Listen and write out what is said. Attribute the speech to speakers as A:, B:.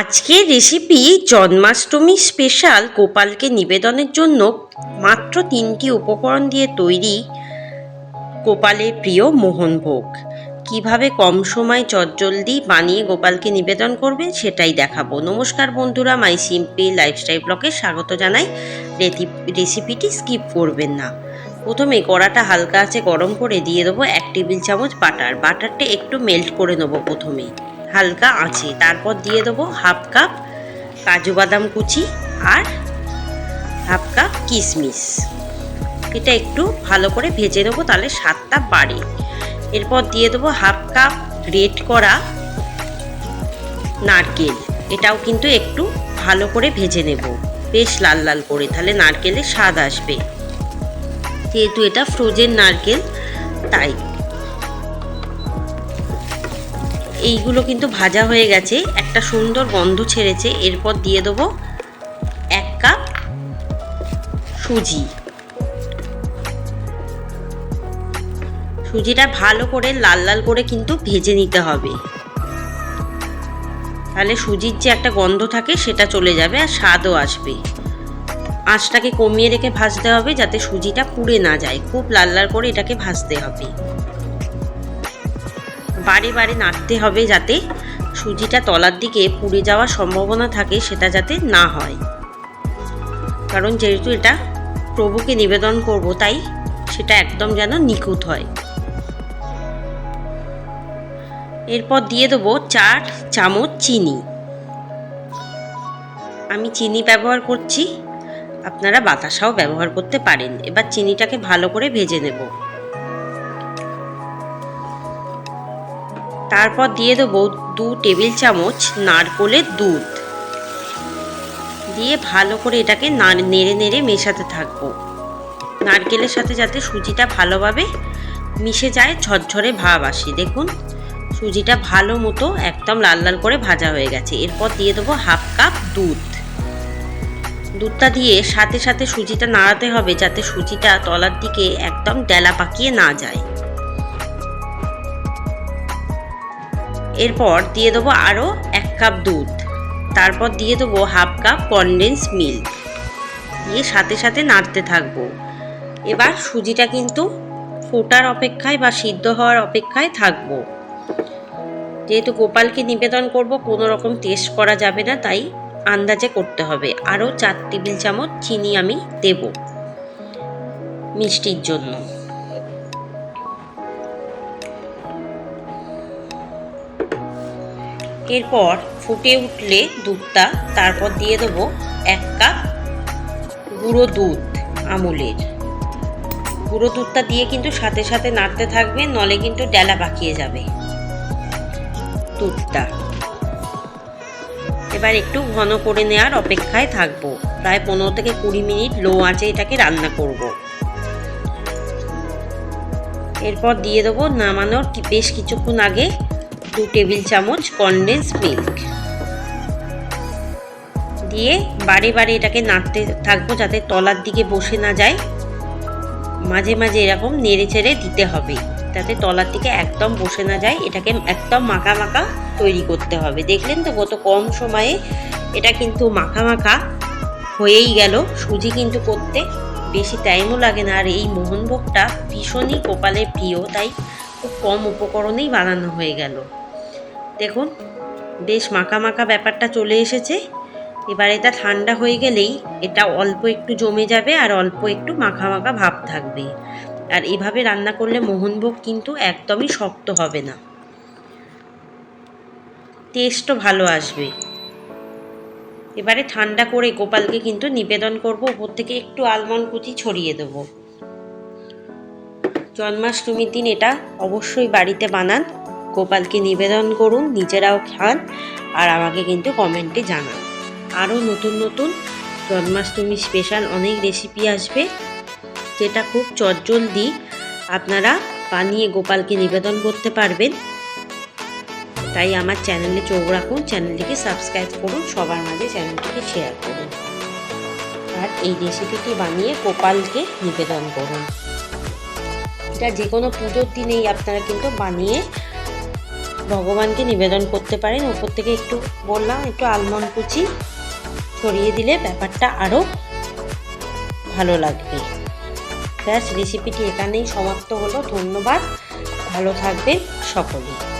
A: আজকের recipe Janmashtami special গোপালকে নিবেদনের জন্য মাত্র তিনটি উপকরণ দিয়ে তৈরি গোপালের প্রিয় মোহনভোগ কীভাবে কম সময় চটজলদি বানিয়ে গোপালকে নিবেদন করবে সেটাই দেখাবো। নমস্কার বন্ধুরা, মাই সিম্পল লাইফস্টাইল ব্লগে স্বাগত জানাই। রেসিপিটি স্কিপ করবেন না। প্রথমে কড়াটা হালকা আছে গরম করে দিয়ে দেবো এক টেবিল চামচ বাটার। বাটারটা একটু মেল্ট করে নেব প্রথমে। হালকা আছে তারপর দিয়ে দেবো হাফ কাপ কাজু বাদাম কুচি আর হাফ কাপ কিশমিশ। এটা একটু ভালো করে ভেজে নেব, তাহলে স্বাদটা বাড়ে। এরপর দিয়ে দেবো হাফ কাপ রেড করা নারকেল। এটাও কিন্তু একটু ভালো করে ভেজে নেব। বেশ লাল লাল করে, তাহলে নারকেলের স্বাদ আসবে। যেহেতু এটা ফ্রোজেন নারকেল, তাই। এইগুলো কিন্তু ভাজা হয়ে গেছে। একটা সুন্দর গন্ধ ছেড়েছে। এরপর দিয়ে দেবো এক কাপ সুজি। সুজিটা ভালো করে, লাল লাল করে কিন্তু ভেজে নিতে হবে। তাহলে সুজির যে একটা গন্ধ থাকে, সেটা চলে যাবে আর স্বাদও আসবে। আঁচটাকে কমিয়ে রেখে ভাজতে হবে যাতে সুজিটা পুড়ে না যায়। খুব লাল লাল করে এটাকে ভাজতে হবে। বারে বারে নাড়তে হবে যাতে সুজিটা তলার দিকে পুড়ে যাওয়ার সম্ভাবনা থাকে সেটা যাতে না হয়। কারণ যেহেতু এটা প্রভুকে নিবেদন করব, তাই সেটা একদম যেন নিখুঁত হয়। এরপর দিয়ে দেবো চার চামচ চিনি। আমি চিনি ব্যবহার করছি, আপনারা বাতাসাও ব্যবহার করতে পারেন। এবার চিনিটাকে ভালো করে ভেজে নেব। তারপর দিয়ে দেবো দু টেবিল চামচ নারকোলের দুধ। দিয়ে ভালো করে এটাকে নেড়ে নেড়ে মেশাতে থাকব। নারকেলের সাথে যাতে সুজিটা ভালোভাবে মিশে যায়, ঝরঝরে ভাব আসে। দেখুন, সুজিটা ভালো মতো একদম লাল লাল করে ভাজা হয়ে গেছে। এরপর দিয়ে দেবো হাফ কাপ দুধ। দুধটা দিয়ে সাথে সাথে সুজিটা নাড়াতে হবে যাতে সুজিটা তলার দিকে একদম ডেলা পাকিয়ে না যায়। এরপর দিয়ে দেবো আরও এক কাপ দুধ। তারপর দিয়ে দেবো হাফ কাপ কনডেন্স মিল্ক দিয়ে সাথে সাথে নাড়তে থাকব। এবার সুজিটা কিন্তু ফোটার অপেক্ষায় বা সিদ্ধ হওয়ার অপেক্ষায় থাকব। যেহেতু গোপালকে নিবেদন করব, কোনো রকম টেস্ট করা যাবে না, তাই আন্দাজে করতে হবে। আরও চার টেবিল চামচ চিনি আমি দেব মিষ্টির জন্য। এরপর ফুটে উঠলে দুধটা, তারপর দিয়ে দেবো এক কাপ গুঁড়ো দুধ আমুলের। গুঁড়ো দুধটা দিয়ে কিন্তু সাথে সাথে নাড়তে থাকবে, নলে কিন্তু ডেলা পাকিয়ে যাবে দুধটা। এবার একটু ঘন করে নেওয়ার অপেক্ষায় থাকব। প্রায় পনেরো থেকে কুড়ি মিনিট লো আঁচে এটাকে রান্না করব। এরপর দিয়ে দেবো নামানোর বেশ কিছুক্ষণ আগে দু টেবিল চামচ কনডেন্স মিল্ক দিয়ে বারে বারে এটাকে নাড়তে থাকব যাতে তলার দিকে বসে না যায়। মাঝে মাঝে এরকম নেড়ে চেড়ে দিতে হবে, যাতে তলার দিকে একদম বসে না যায়। এটাকে একদম মাখা মাখা তৈরি করতে হবে। দেখলেন তো কত কম সময়ে এটা কিন্তু মাখা মাখা হয়েই গেল। সুজি কিন্তু করতে বেশি টাইমও লাগে না। আর এই মোহনভোগটা ভীষণই গোপালের প্রিয়, তাই খুব কম উপকরণেই বানানো হয়ে গেল। দেখুন, বেশ মাখা মাখা ব্যাপারটা চলে এসেছে। এবার এটা ঠান্ডা হয়ে গেলেই এটা অল্প একটু জমে যাবে আর অল্প একটু মাখা মাখা ভাব থাকবে। আর এভাবে রান্না করলে মোহনভোগ কিন্তু একদমই শক্ত হবে না। টেস্টও ভালো আসবে। এবারে ঠান্ডা করে গোপালকে কিন্তু নিবেদন করব উপর থেকে একটু আলমন্ড কুচি ছড়িয়ে দেবো। জন্মাষ্টমীর দিন এটা অবশ্যই বাড়িতে বানান। গোপালকে নিবেদন করুন, নিজেরাও খান আর আমাকে কিন্তু কমেন্টে জানান। আরও নতুন নতুন জন্মাষ্টমী স্পেশাল অনেক রেসিপি আসবে, যেটা খুব চটজলদি আপনারা বানিয়ে গোপালকে নিবেদন করতে পারবেন। তাই আমার চ্যানেলে চোখ রাখুন চ্যানেলটিকে সাবস্ক্রাইব করুন, সবার মাঝে চ্যানেলটিকে শেয়ার করুন। আর এই রেসিপিটি বানিয়ে গোপালকে নিবেদন করুন। এটা যে কোনো পুজোর দিনেই আপনারা কিন্তু বানিয়ে ভগবানকে নিবেদন করতে পারেন। ওপর থেকে একটু বললাম, একটু আলমন্ড কুচি ছড়িয়ে দিলে ব্যাপারটা আরও ভালো লাগবে। ব্যাস রেসিপিটি এখানেই সমাপ্ত হলো। ধন্যবাদ। ভালো থাকবেন সকলেই।